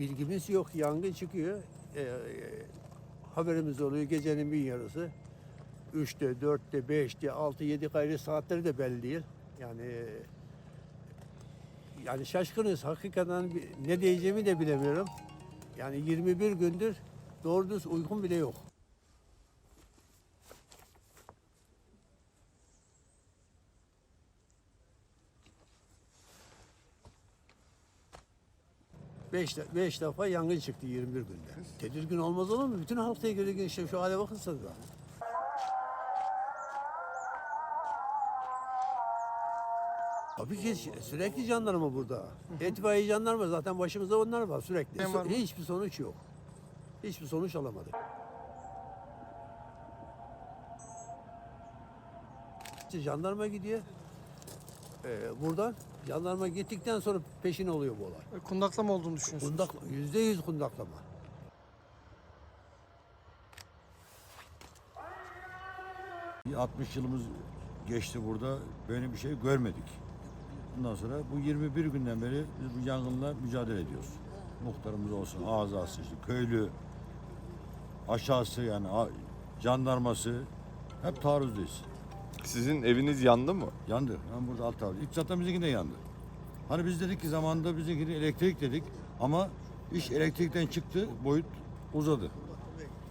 bilgimiz yok. Yangın çıkıyor. Ee, e, haberimiz oluyor gecenin bir yarısı. 3'te, 4'te, 5'te, 6, 7 gayrı saatleri de belli değil. Yani e, yani şaşkınız. Hakikaten ne diyeceğimi de bilemiyorum. Yani 21 gündür doğru düz uykum bile yok. Beş, de- beş defa yangın çıktı 21 günde. Tedirgin olmaz olur mu? Bütün halk tedirgin işte şu hale bakırsanız da. Tabii ki sürekli jandarma burada. İtfaiye jandarma zaten başımızda onlar var sürekli. Var? Hiçbir sonuç yok. Hiçbir sonuç alamadık. Jandarma gidiyor. Ee, buradan jandarma gittikten sonra peşin oluyor bu olay. Kundaklama olduğunu düşünüyorsunuz. Kundak, yüzde yüz kundaklama. Bir 60 yılımız geçti burada. Böyle bir şey görmedik. Bundan sonra bu 21 günden beri biz bu yangınla mücadele ediyoruz. Muhtarımız olsun, azası, işte köylü, aşağısı yani jandarması hep taarruzdayız. Sizin eviniz yandı mı? Yandı. Ben burada alt tarafı. İlk zaten bizimki de yandı. Hani biz dedik ki zamanında bizimkini elektrik dedik ama iş elektrikten çıktı, boyut uzadı.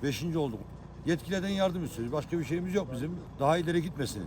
Beşinci olduk. Yetkililerden yardım istiyoruz. Başka bir şeyimiz yok bizim. Daha ileri gitmesin.